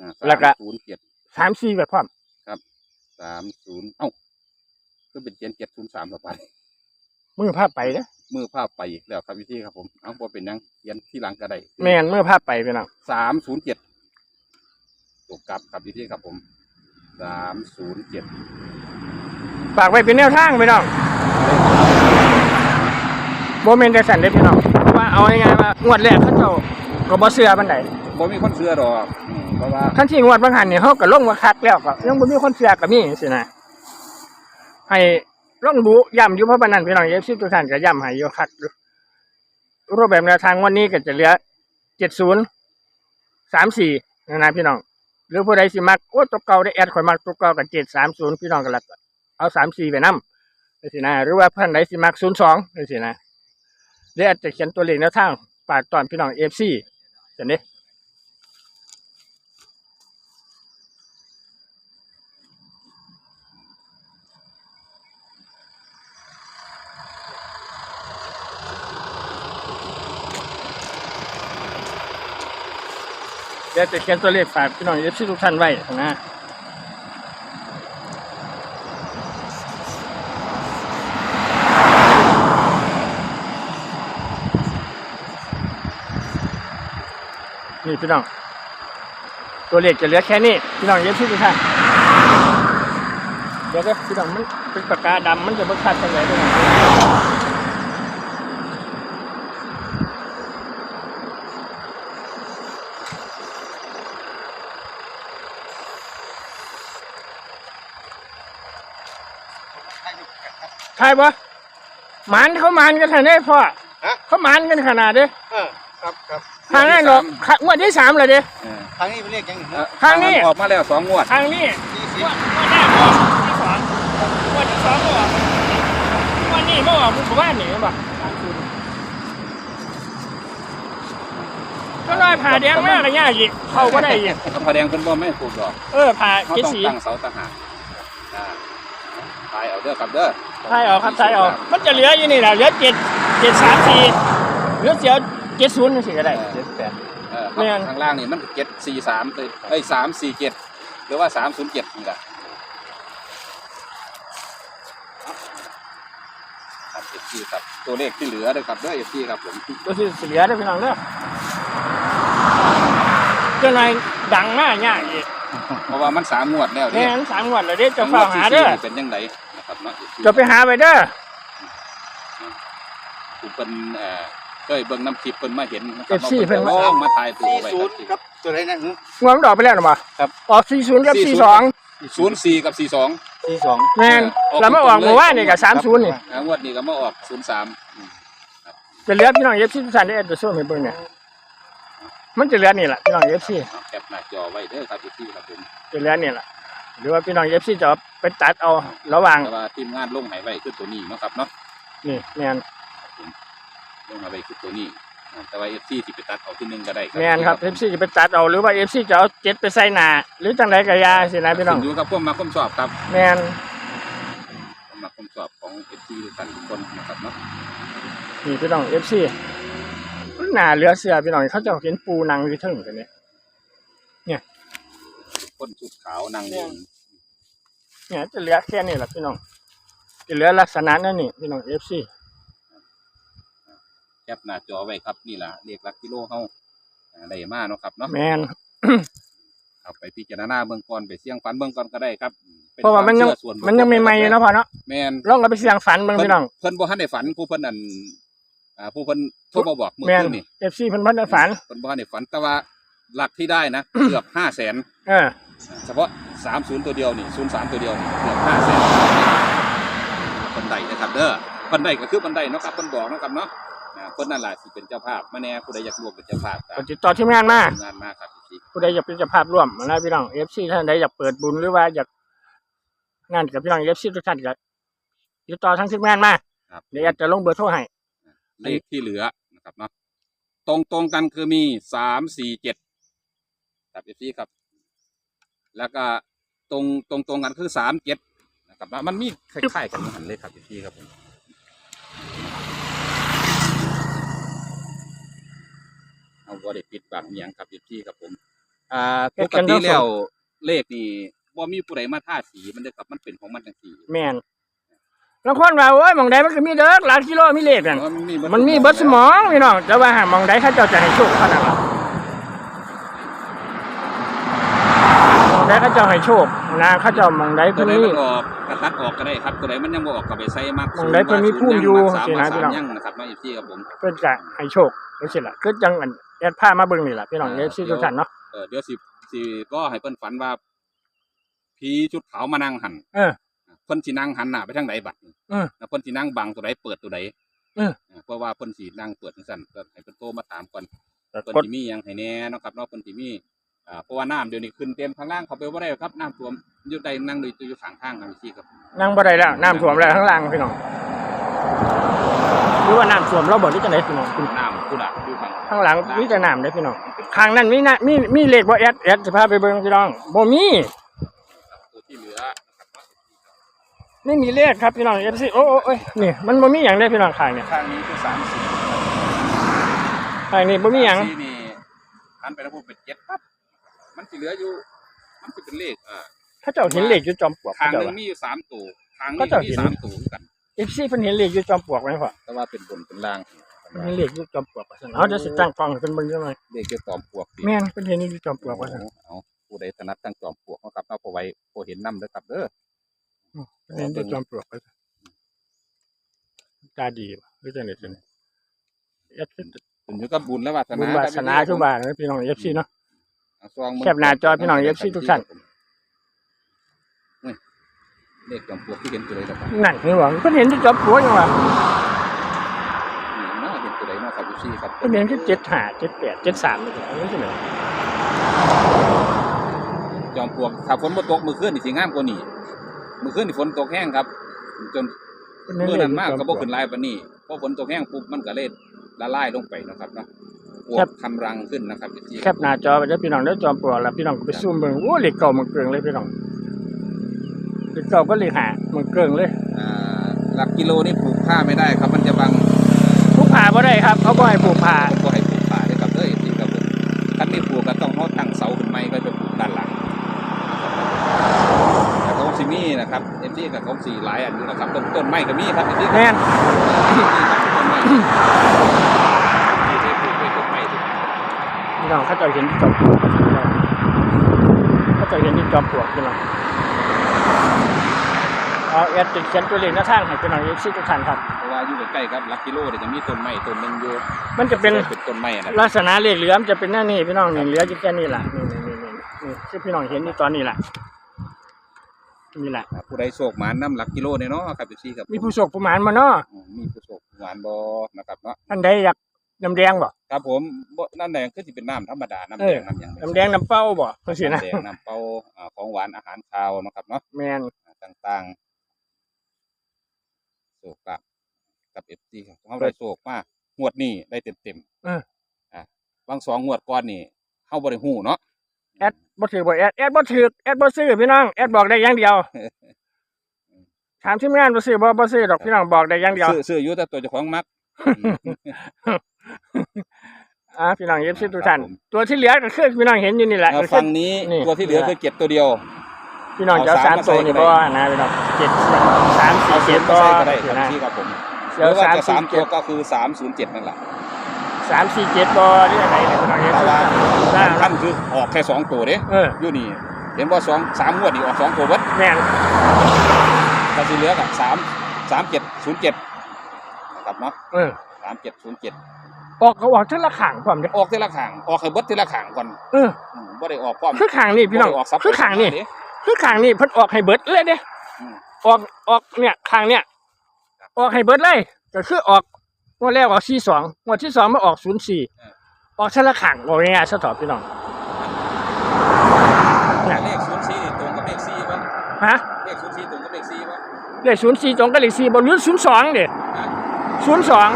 อ่าแล้วก็ ศูนย์เจ็ดสามสี่แบบพร้อมสามศูนย์เอ้าก็เป็นเขียนเจ็ดศูนย์สามต่อไปมือภาพไปเด้อมือภาพไปอีกแล้วครับพี่ที่ครับผมเอาพอเป็นหยังเขียนที่หลังก็ได้แม่นมือภาพไปพี่น้องสามศูนย์เจ็ดตกกลับครับพี่ที่ครับผมสามศูนย์เจ็ดฝากไว้เป็นแนวทางพี่น้องโมเมนต์แต่สันเด้อพี่น้องเพราะว่าเอาง่ายๆว่างวดแรกเขาเจ้าก็บ่เชื่อปานใดบ่มีคนเชื่อดอกอืม เพราะว่าขั้นที่งวดบางหันเนี่ยเขาก็ลงมาคักแล้วก็ยังบ่มีคนเชื่อก็มีสินะให้ลองดูย้ำอยู่เพราะปานนั้นพี่น้องเอฟซีทุกท่านก็ย้ำให้อยู่คักรูปแบบแนวทางวันนี้ก็จะเหลือ70 34นย์สามสี่นะพี่น้อง หรือผู้ใดสิมักโอ้ตัวเก่าได้แอดข่อยมักตัวเก่ากับ730พี่น้องก็แล้วก็เอา34ไปนำจังซี่นะหรือว่าเพิ่นใดสิมัก02จังซี่นะเดี๋ยวอาจจะเขียนตัวเลขแนวทางฝากตอนพี่น้อง FC จังนี้ เดี๋ยวจะเขียนตัวเลขฝากพี่น้องเอฟซีทุกท่านไว้นะนี่พี่น้อง ตัวเลขจะเหลือแค่นี้พี่น้องเอฟซีทุกท่านเดี๋ยวเดี๋ยวพี่น้องมันเป็นปากกาดำมันจะเบิกขาดจังเลยพี่น้องใช่ปะหมานเขาหมานกันขนาดนี้พ่อฮะ เขาหมานกันขนาดนี้เออครับครับทางนั้นเนาะงวดที่สามเลยเด้ เออทางนี้เป็นเลขยังหนึ่งเอ่อทางนี้ ออกมาแล้วสองงวด ทางนี้ยี่สิบงวดงวดแรกออกที่สองงวดที่สองก็ออกงวดนี้ก็ออกหมู่บ้านนี่ป่ะก็ลอยผ่าแดงมากเลยเนี่ยอีกเข้าก็ได้อีกก็พอแดงเป็นบ่ไม่ถูกดอกเออผ่าเขาเจ็ดต้องสีตั้งเสาทหารอ่าตายเอาเด้อครับเด้อ ใช่ออกครับใช่ออก มันจะเหลืออยู่นี่แหละเหลือเจ็ดเจ็ดสามสี่เหลือเสียวเจ็ดศูนย์สิก็ได้ เจ็ดแปดเออแม่น ข้างล่างนี่มันเจ็ดสี่สามเลยเอ้ยสามสี่เจ็ดหรือว่าสามศูนย์เจ็ดนี่แหละครับเอฟซีครับตัวเลขที่เหลือเด้อครับเด้อเอฟซีครับผมก็คือเสียได้พี่น้องเด้อเจ้านายดังมากเนี่ยอีกเพราะว่ามันสามงวดแล้วแม่เนี่ยนสามงวดเลยเด้อเจะเฝ้าหาเด้อเป็นยังไง จะไปหาไปเด้อผู้เป็นเอ่อเคยเบิ่งน้ำคลิปเพิ่นมาเห็นนะครัเอฟซีเพิ่นมา ลองมาถ่ายตัวสี่ไว้ศูนย์ครับตัวไหนนะฮึงวดมันดอกไปแล้วหรือเปล่าครับ ออกสี่ศูนย์กับสี่สองศูนย์สี่กับสี่สอง สี่สองแม่นแล้วมาออกเมื่อวานนี่กับสามศูนย์นี่งวดนี้ก็มาออกศูนย์สามจะเหลือพี่น้องเอฟซีทุกท่านได้แอดตัวส้มให้เบิ่งเนี่ยมันจะเหลือนี่แหละพี่น้องเอฟซีแคปหน้าจอไว้เด้อครับพี่ครับผมจะเหลือนี่แหละ หรือว่าพี่น้องเอฟซีจะเอาไปตัดเอาระหว่างแต่ว่าทีมงานลงใหายไว้คือตัวนี้เนาะครับเนาะนี่แม่นลงมาไว้คือตัวนี้อ่าแต่ว่าเอฟซีสิไปตัดเอาที่หนึงก็ได้แม่นครับเอฟซีจะไปตัดเอาหรือว่าเอฟซีจะเอาเจ็ดไปใส่หนาหรือจังไดก็อยาสินะพี่น้องขึ้นอยู่กับพวกมาความชอบครับแม่นความมาความชอบของเอฟซีทุกท่านทุกคนนะครับเนาะนี่พี่น้องเอฟซีหนาเหลือเสือพี่น้องเขาจะเห็นปูนังอยู่เทึ่งกันเนี่ย คนชุดขาวนางเองเนี่ยจะเหลือแค่นี้แหละพี่น้องจะเหลือลักษณะนั่นนี่พี่น้องเอฟซีแคปหน้าจอไว้ครับนี่ล่ะเรียกหลักกิโลเฮาอ่าได้มาเนาะครับเนาะแมนเอาไปพิจารณาเบื้องก่อนไปเสี่ยงฝันเบื้องก่อนก็ได้ครับป็เพราะว่ามันยังคชื่อส่วบุคคลมันยังใหม่ๆอยู่เนาะพ่อเนาะแม่นลองเอาไปเสี่ยงฝันเบิ่งพี่น้องเพิ่นบ่ทันได้ฝันผู้เพิ่นนั่นอ่าผู้เพิ่นโทรมาบอกเมื่อแมนคืนนี่เอฟซีเพิ่นเพิ่นได้ฝันเพิ่นบ่ทันได้ฝันแต่ว่าหลักที่ได้นะเกือบ500,000เออ เฉพาะ 30 ตัวเดียวนี่03ตัวเดียวนี่เกือบ500,000บันไดนะครับเด้อบันไดก็คือบันไดเนาะครับเพิ่นบอกเนาะครับเนาะอ่าเพิ่นนั่นล่ะสิเป็นเจ้าภาพมาแน่ผู้ใดอยากร่วมเป็นเจ้าภาพก็ก็ติดต่อทีมงานมาทำงานมาครับพี่ผู้ใดอยากเป็นเจ้าภาพร่วมนะพี่น้องเอฟซีท่านใดอยากเปิดบุญหรือว่าอยากงานกับพี่น้องเอฟซีทุกท่านก็ติดต่อทางทีมงานมาครับเดี๋ยวแอดจะลงเบอร์โทรให้เลขที่เหลือนะครับเนาะตรงตรงๆกันคือมีสามสี่เจ็ดครับเอฟซีครับ แล้วก็ตรงตรงตรงๆกันคือสามเจ็ดนะครับว่ามันมีคล้ายๆกันเหมือนเลยครับเอฟซีครับผมเอาบอได้ปิดบังอหย่างครับเอฟซีครับผม อ่าเฮ็ปดกกันทั้ติงสองแล้วเลขนี่บ่มีผู้ใดมาท่าสีมันเด้อครับมันเป็นของมันจังซี่แม่นบางคนว่าโอ้ยหมองใดมันก็มีเด้อหลายกิโลมีเลขนั่นเพราะมันมีมันมีเบิดสมองพี่น้องแต่ว่าหาหมองใดเขาเจ้าจะให้โชคเท่านั้น ล่ะหมองใดเขาเจ้าให้โชคนะเขาเจ้าหมองใดตัเพิ่วนใดมีมันออกกระตัดออกก็ได้ครับตัวใดมันยังบ่ออกก็ไปใส่มักมองใดเพิ่นมีภูมิอยู่สามสินะมาพี่สาน้อมงยังนะครับน้องอีซี่ครับผม เพิ่นจะให้โชคจังซี่ล่ะคือจังอันแอดผ้ามาเบิ่งนี่ล่ะพี่น้องเอเออฟซีทุกท่านเนาะเออเดี๋ยวสิสิก็ให้เพิ่นฝันว่าผีชุดขาวมานั่งหันเออ เพิ่นสินั่งหันหน้าไปทางไหนบัดนี้เออแล้วเพิ่นสินั่งบังตัวใดเปิดตัวใดเออเพราะว่าเพิ่นสินั่งเปิดจังซั่นก็ให้เพิ่นโทรมาถามก่อนแต่เพิ่นกด สิมีหยังให้แหน่เนาะครับเนาะเพิ่นสิมี อ่าเพราะว่าน้ำเดี๋ยวนี้ขึ้นเต็มข้างล่างเขาไปบ่ได้ครับน้ำท่วมอยู่ใดนั่งอยู่อยู่ข้างทางครับพี่ครับนั่งบ่ได้แล้วน้ำท่วมแล้วข้างล่างพี่น้องหรือว่าน้ำท่วมเราบ่หรือจังไดพี่น้องคุณน้ำกุดะอยู่ข้างข้างหลังมีแต่น้ำเด้อพี่น้องข้างนั้นมีนะมีมีเลขบ่แอดแอดสิพาไปเบิ่งพี่น้องบ่มีตัวที่เหลือนะครับไม่มีเลขครับพี่น้อง FC โอ้โอ้โอ้ยนี่มันบ่มีหยังเลยพี่น้องข้างเนี่ยข้างนี้คือ30ข้างนี้บ่มีหยังสี่นี่หันไปแล้วพูดเป็น7ปั๊บ มันสิเหลืออยู่ มันสิเป็นเลขอ่าเขาเจ้าเห็นเลขอยู่จอมปลวกทาเขางหเจ้า นึงมีอยู่3ตัวทางก็นี้จะมีเห็น สามตัวคือกัน FC เพิ่นเห็นเลขอยู่จอมปลวกไหมพ่อแต่ว่าเป็นบนเป็นล่างเพิ่นเห็นเลขอยู่จอมปลวกว่าซั่นเอาเดี๋ยวสิตั้งกล้องให้เพิ่นเบิ่งจังหน่อยเลขจะตอมปลวกสิแม่นเพิ่นเห็นอยู่จอมปลวกว่าซั่นเอาผู้ใดถนัดตั้งจอมปลวกเนาะครับเอาพอไว้พอเห็นน้ำเด้อครับเด้อเพิ่นเห็นอยู่จอมปลวกว่าซั่นตาดีบ่หรือจังได๋ซั่นแอดถึงอยู่กับบุญและวาสนาบุญวาสนาทุกบาทนะพี่น้อง FC เนาะเอา ซองมืแคปหน้าจอพี่น้อง FC ทุกท่านนี่เลขจอมปลวกที่เห็นตัวใดครับนั่นนี่หวังเพิ่นเห็นอยู่จอมปลวกจังว่านี่เนาะเห็นตัวใดเนาะครับพี่ครับเพิ่นเห็นคือ75 78 73นี่แหละนี่สิแม่นจอมปลวกถ้าฝนบ่ตกมื้อคืนนี่สิงามกว่านี้มื้อคืนนี่ฝนตกแห้งครับ จนเพิ่นเห็นเมื่อเลขนั้นอยู่มากจอมก็ปลบ่วกขึ้นหลายปานนี้พอฝนตกแห้งปุ๊บมันก็เลยละลายลงไปเนาะครับเนาะ อวครับบทำรังขึ้นนะครับพี่แคปหน้าจอไปเด้อพี่น้องเด้อจอมปลวกแล้วพี่น้องก็ไปซูมเบิ่งโอ้เลขเก่ามันเกิงเลยพี่น้องเลขเก่าก็เลขหามันเกิงเลยอ่าหลักกิโลนี่ปลูกผ้าไม่ได้ครับ มันจะบังผูกผ้าบ่ได้ครับ เขาบ่ให้ผูกผ้าผมก็ให้ปลูกผ้าด้วยครับเด้อที่ครับผมคันนี้ปลูกก็ต้องเฮาตั้งเสาขึ้นไม้ก็จะปลูกด้านหลังแต่ของสิมีนะครับเอ็มดีกับของสีหลายอันอยู่นะครับต้นต้นไม้ก็มีครับเอ็มดีแม่นต้นไม้ที่ได้ปลูกด้วยต้นไม้ทุกอัน พี่ น้องเขาเจะเห็นที่จอมปลวกเขาเจะเห็นที่จอมปลวกพี่น้องเอาแอดติดเขียนตัวเลขหน้าทางให้พี่น้องเอฟซีทุกท่านครับ เพราะว่าอยู่ใกล้ๆครับหลักกิโลเดี๋ยวจะมีต้นไม้ต้นหนึงอยู่มันจะเป็น เป็นต้นไม้นะลักษณะเลขเหลือมจะเป็นหน้านี่พี่น้องนี่เหลืออยู่แค่นี้แหละนี่นี่นี่นี่นี่ที่พี่น้องเห็นอยู่ตอนนี้แหละนี่แหละ ครับผู้ใดโศกหมานน้ำหลักกิโลเนี่ยเนาะครับพี่ครับมีผู้โชคประมาณมาเนาะ อืมมีผู้โศกหวานบอนะครับเนาะท่านใดอยาก น้ำแดงบ่ครับผมบ่น้ำแดงคือสิเป็นน้ำธรรมดาน้ำเอแดองน้ำหยังน้ำแดงน้ำเป้าบ่เพิ่นสินะน้ำแดงน้ำเปล่าอ่าของหวานอาหารคาวเนาะครับเนาะแม่นอ่าต่างๆโศกกับกับเอฟซีครับเขาได้โศกมากงวดนี้ได้เต็มเต็มๆอ่าบางสองงวดก่อนนี่เข้าบริหูเนาะแอดบ่ถือบ่แอดแอดบ่ถือแอดบ่ซื้อพี่น้องแอดบอกได้อย่างเดียวถามทีมงานบ่ซื้อบ่บ่ซื้อดอกพี่น้องบอกได้อย่างเดียวซื้อซื้ออยู่แต่ตัวเจ้าของมัก อ่าพี่น้องเอฟซีทุกท่านครับผมตัวที่เหลือก็คือพี่น้องเห็นอยู่นี่แหละเอาก็คืฝั่องนี้นี่ ตัวที่เหลือคือเก็บตัวเดียว พี่น้องจะเอาเอาสาสามมตัวมาใส่นี่ก็บ่ได้นะพี่น้องเจ็ดสามสี่เอาเจ็เจ็ดดบ่ก็ได้คเดี๋รัยวนะบพี่ครับผมหเดี๋ยรืวอว่าสามจะสี่สามตัเจ็วดก็คือสามศูนย์เจ็ดนั่นแหละสามสี่เจ็ดบ่หรืออะไรเนี่ยพี่น้องเอฟแต่ซีว่าได้ท่านคือออกแค่สองตัวเด้เอออยู่นี่ เห็นว่าสองสามงวดนี่ออกสองตัวเบิดแม่นก็สิเหลือกับสามสามเจ็ดศูนย์เจ็ดนะครับเนาะเออสามเจ็ดศูนย์เจ็ด ออกเขาออกทั้งละข้างพร้อมเด้ออกทีละข้างออกให้เบิดทีละข้างก่อนเอออืมบ่ได้ออกพร้อม คือข้างนี่พี่น้องบ่ได้ออกซับคือข้างนี่เด้คือข้างนี่เพิ่นออกให้เบิดเลยเด้อืม ออกออกเนี่ยข้างเนี่ย ออกให้เบิดเลยก็คือออกงวดแรกออก42งวดที่สองมาออก04ออกทั้งละข้างบอกง่ายๆซะตอบพี่น้องแต่เลขศูนย์สี่ตรงกับเลขสี่ป่ะฮะเลขศูนย์สี่ตรงกับเลขสี่ป่ะเลข04ตรงกับเลข4บ่หรือ02เด้นะศูนย์สอง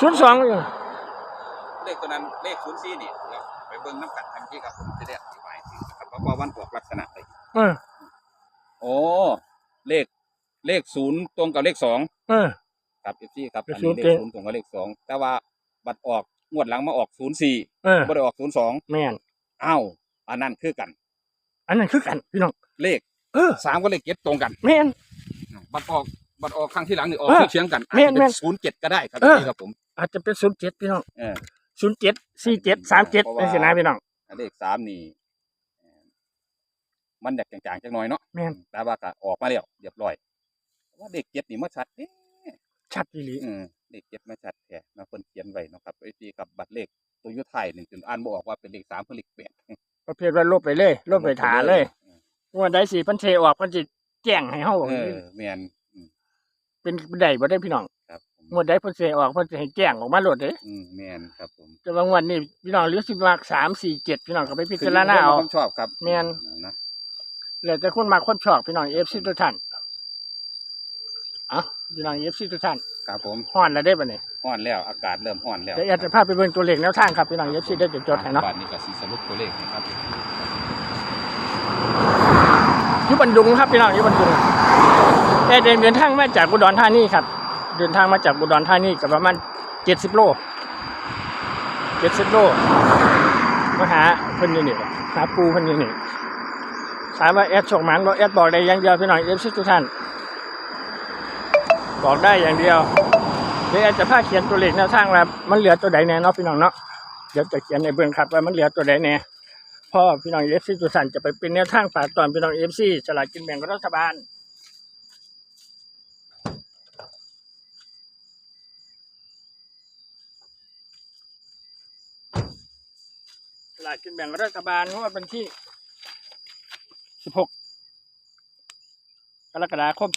ศูนย์สองเลขตัวนั้นเลขศูนย์สี่นี่เราไปเบิ่งน้ำกันทันทีครับผมจะได้อธิบายถึงนะครับว่าว่าวันออกลักษณะใดเออโอ้เลขเลขศูนย์ตรงกับเลขสองเออ ครับเอฟซีครับเลอัขนศูนี้นย์เลเต็ขมศูนย์ตรงกับเลขสองแต่ว่าบัตรออกงวดหลังมาออกศูนย์สี่เออบ่ได้ออกศูนย์สองแม่นอ้าวอันนั้นคือกัน อันนั้นคือกันพี่น้องเลขเออสามกับเลขเจ็ดตรงกัน แม่นบัตรออกบัตรออกครั้งที่หลังนี่ออกเออเฉียงกันอาจแม่นจะเป็แม่นนศูนย์เจ็ดก็ได้ครับเออ พี่ครับผม อาจจะเป็นศูนย์เจ็ดพี่น้องเออ ศูนย์เจ็ดสี่เจ็ดสามเจ็ดเพราะว่าเป็นสินะพี่น้องเลขสามนี่เอ่อมันอยากจางๆจักหน่อยเนาะแม่น แต่ว่าก็ออกมาแล้วเรียบร้อยแต่ว่าเลขเจ็ดนี่มาชัดเอ๊ะชัดอีหลีเออเลขเจ็ดมาชัดแท้นะคนเขียนไว้เนาะครับไอ้ที่กับบัตรเลขตัวอยุทธไทยหนึ่งจนอ่านบ่ออกว่าเป็นเลขสามเพื่อเลขแปดประเภทว่าลบไปเลยลบไปถาเลยว่าได้สี่พันเทออกเพันจิแจ้งให้เฮาเออแมนอืมเป็นได้บ่ได้พี่น้องครับผม งวดได้เพันเทออกเพันจะให้แจ้งออกมาโลดเด้อืมแมนครับผมแต่บางวันนี่พี่น้องหรือสิมากสามสี่เจ็ดพี่น้องก็ไปพิจารณาเอาผมชอบครับแม่น นะแล้วแต่คนมาคนชอบพี่น้องเอฟซีทุกท่านเอะพี่น้องเอฟซีทุกท่านครับผมฮ้อนแล้วได้ปะเนี่ยห้อนแล้วอากาศเริ่มห้อนแล้วเดี๋ยวแอดจะพาไปเบิ่งตัวเลขแนวทางครับพี่น้องเอฟซีได้จดจดให้เนาะบัตรนี้ก็สีสรุปตัวเลขนะครับอยุบันดุงครับพี่น้องอยุบันดุงแต่เดินเดินทางมาจากอุดรธานีครับ เดินทางมาจากอุดรธานีกับประมาณเจ็ดสิบโลเจ็ดสิบโลมาหาเพิ่นอยู่นี่หาปูเพิ่นอยู่นี่ถามว่าแอดโชคหมันบอกแอดบอกได้อย่างเดียวพี่น้องเอฟซีทุกท่าน บอกได้อย่างเดียวเดี๋ยวแอดจะพาเขียนตัวเลขแนวทางว่ามันเหลือตัวใดแน่เนาะพี่น้องเนาะเดี๋ยวจะเขียนในเบื้องครับว่ามันเหลือตัวใดแน่พ่อพี่น้องเอฟซีทุกท่านจะไปเป็นแนวทางฝากตอนพี่น้องเอฟซีสลากกินแบ่งรัฐบาล ลากกินแบ่งรัฐบาลงวดวันที่ 16 กรกฎาคม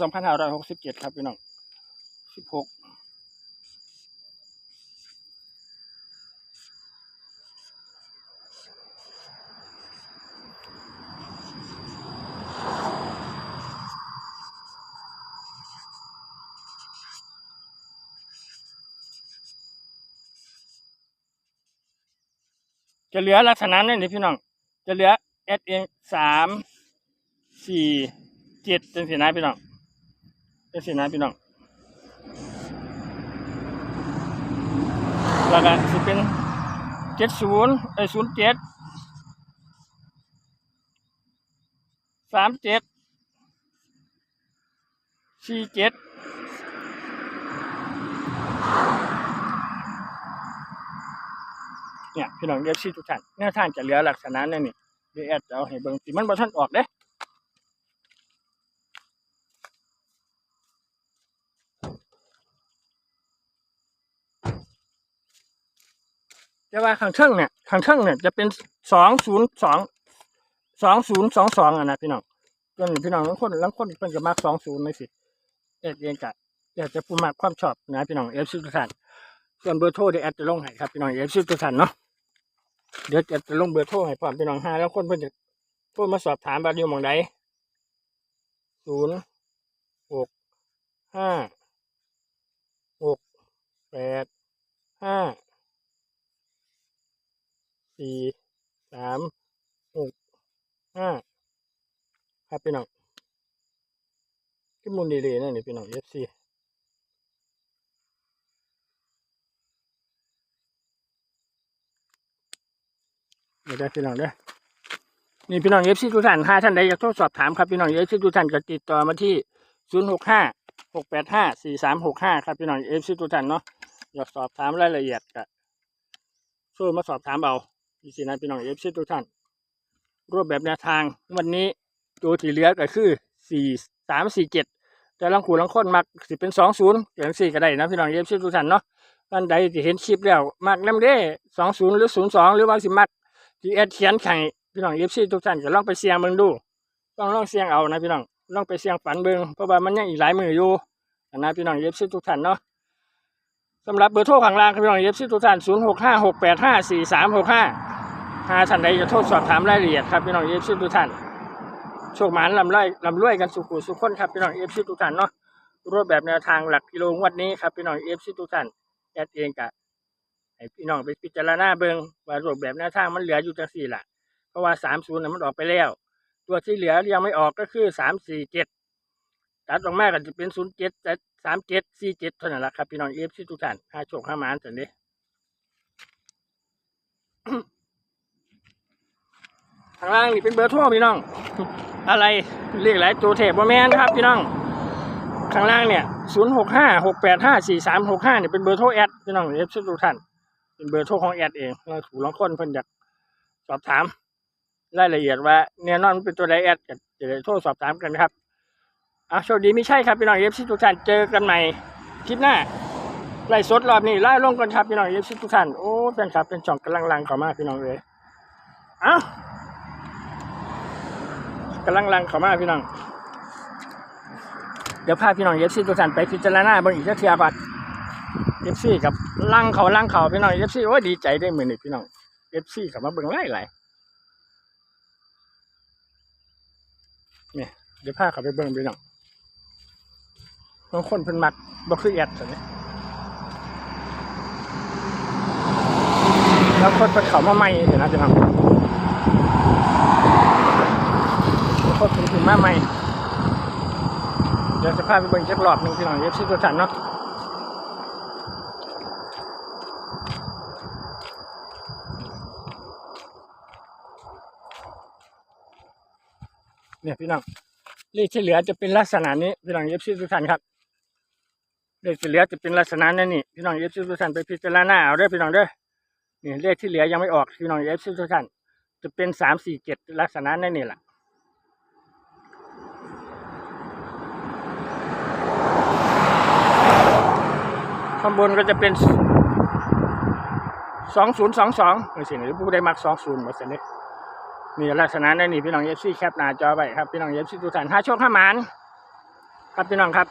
2567 ครับพี่น้อง 16 จะเหลือลักษณะนั้นนี่พี่น้อง จะเหลือเอสเองสามสี่เจ็ดจังสีนะพี่น้องจังสีนะพี่น้องแล้วก็สิเป็นเจ็ดศูนย์ไอศูนย์เจ็ดสามเจ็ดสี่เจ็ด เนี่ยพี่น้องเอฟซีทุกท่านแนวทางจะเหลือลักษณะนั่นนี่เดี๋ยวแอดจะเอาให้เบิ่งสิมันบ่ทันออกเด้แต่ว่าข้างเทิงเนี่ยข้างเทิงเนี่ยจะเป็นสองศูนย์สองสองศูนย์สองสองอะนะพี่น้องส่วนพี่น้องบางคนบางคนเพิ่นจะมากสองศูนย์เลยสิเอ็ดเองกะอยากจะพูมากความชอบนะพี่น้องเอฟซีทุกท่านส่วนเบอร์โทรเดี๋ยวแอดจะลงให้ครับพี่น้องเอฟซีทุกท่านเนาะ เดี๋ยวจะลงเบอร์โทรให้พร้อมพี่น้องห้าแล้วคนเพิ่นจะโทรมาสอบถามบาอยู่หมองใดศูนย์หกห้าหกแปดห้าสี่สามหกห้าครับพี่น้องขึ้นมุนดีๆนั่นนี่พี่น้องเอฟซี เดี๋ยวได้พี่น้องเด้อนี่พี่น้องเอฟซีทุกท่านถ้าท่านใดอยากโทรสอบถามครับพี่น้องเอฟซีทุกท่านก็ติดต่อมาที่ศูนย์หกห้าหกแปดห้าสี่สามหกห้าครับพี่น้องเอฟซีทุกท่านเนาะอยากสอบถามรายละเอียดก็ช่วยมาสอบถามเอาพี่สินะพี่น้องเอฟซีทุกท่านรูปแบบแนวทางวันนี้ตัวที่เหลือก็คือสี่สามสี่เจ็ดแต่ลังขู่ลังค้นมักสิเป็นสองศูนย์อย่างสี่ก็ได้นะพี่น้องเอฟซีทุกท่านเนาะท่านใดที่เห็นคลิปแล้วมักน้ำเด้สองศูนย์หรือศูนย์สองหรือว่าสิมัก ที่แอดเขียนไข่พี่น้องเอฟซีทุกท่านก็ลองไปเสี่ยงเบิ่งดูต้องลองเสี่ยงเอานะพี่น้องลองไปเสี่ยงฝันเบิ่งเพราะว่ามันยังอีกหลายมืออยู่นะพี่น้องเอฟซีทุกท่านเนาะสำหรับเบอร์โทรข้างล่างพี่น้องเอฟซีทุกท่านศูนย์หกห้าหกแปดห้าสี่สามหกห้าหาท่านใดจะโทรสอบถามรายละเอียดครับพี่น้องเอฟซีทุกท่านโชคหมานลำไรลำรวยกันสุขุสุขคนครับพี่น้องเอฟซีทุกท่านเนาะรูปแบบแนวทางหลักกิโลงวดนี้ครับพี่น้องเอฟซีทุกท่านแอดเองกะ ให้พี่น้องไปพิจารณาเบิงว่ารูปแบบแนวทางมันเหลืออยู่จังสี่ละเพราะว่าสามศูนย์มันออกไปแล้ว ตัวที่เหลือยังไม่ออกก็คือสามสี่เจ็ดตัดออกมาก็จะเป็นศูนย์เจ็ดสามเจ็ดสี่เจ็ดเท่านั้นแหละครับพี่น้องเอฟซีทุกท่านห้าโชคห้ามานสันเด้ข้างล่างนี่เป็นเบอร์โทรพี่น้อง อะไรเรียกหลายตัวเทปบ่แม่นครับพี่น้อง ข้างล่างเนี่ย0 6 5 6 8 5 4 3 6 5เนี่ยเป็นเบอร์โทรแอดพี่น้องเอฟซีทุกท่าน เป็นเบอร์โทรของแอดเองเราถูกลองคนเพิ่นอยากสอบถามรายละเอียดว่าแน่นอนมันเป็นตัวใดแอดก็จะได้โทรสอบถามกันครับอะโชคดีไม่ใช่ครับพี่น้องเอฟซีทุกท่านเจอกันใหม่คลิปหน้าไล่สดรอบนี้ไล่ลงกันครับพี่น้องเอฟซีทุกท่านโอ้เป็นครับเป็นช่องกำลังลังเข้ามาพี่น้องเลยเอ้ากำลังลังเข้ามาพี่น้องเดี๋ยวพาพี่น้องเอฟซีทุกท่านไปพิจารณาบางอีกเทียบัด เอฟซีกับลังเขาลังเขาพี่น้องเอฟซีโอ้ดีใจได้เหมือนนี่พี่น้องเอฟซีกับมาเบิ่งไล่ไหลยเนี่ยเดี๋ยวพาเขาไปเบิ่งพี่น้องบางคนเพิ่นมักบ่คือแอดสิเนี่ยแล้วคนเพิ่นเขามาใหม่เห็นนะพี่น้องคนเพิ่นมาใหม่เดี๋ยวจะพาไปเบิ่งจักรอบหนึ่งพี่น้องเอฟซีตัวสันเนาะเนี่ยพี่น้อง เลขที่เหลือจะเป็นลักษณะนี้พี่น้องเอฟซีทุกท่านครับเลขที่เหลือจะเป็นลักษณะนั้นนี่พี่น้องเอฟซีทุกท่านไปพิจารณาเอาเด้อพี่น้องเด้อนี่เลขที่เหลือยังไม่ออกพี่น้องเอฟซีทุกท่านจะเป็นสามสี่เจ็ดลักษณะนั้นนี่แหละข้างบนก็จะเป็นสองศูนย์สองสองไม่ใช่หรือผู้ใดมักสองศูนย์มาเสนอ นี่ลักษณะนั่นนี่พี่น้องเอฟซีแคปหน้าจอไปครับพี่น้องเอฟซีทุกท่านห้าโชคห้าหมานครับพี่น้องครับ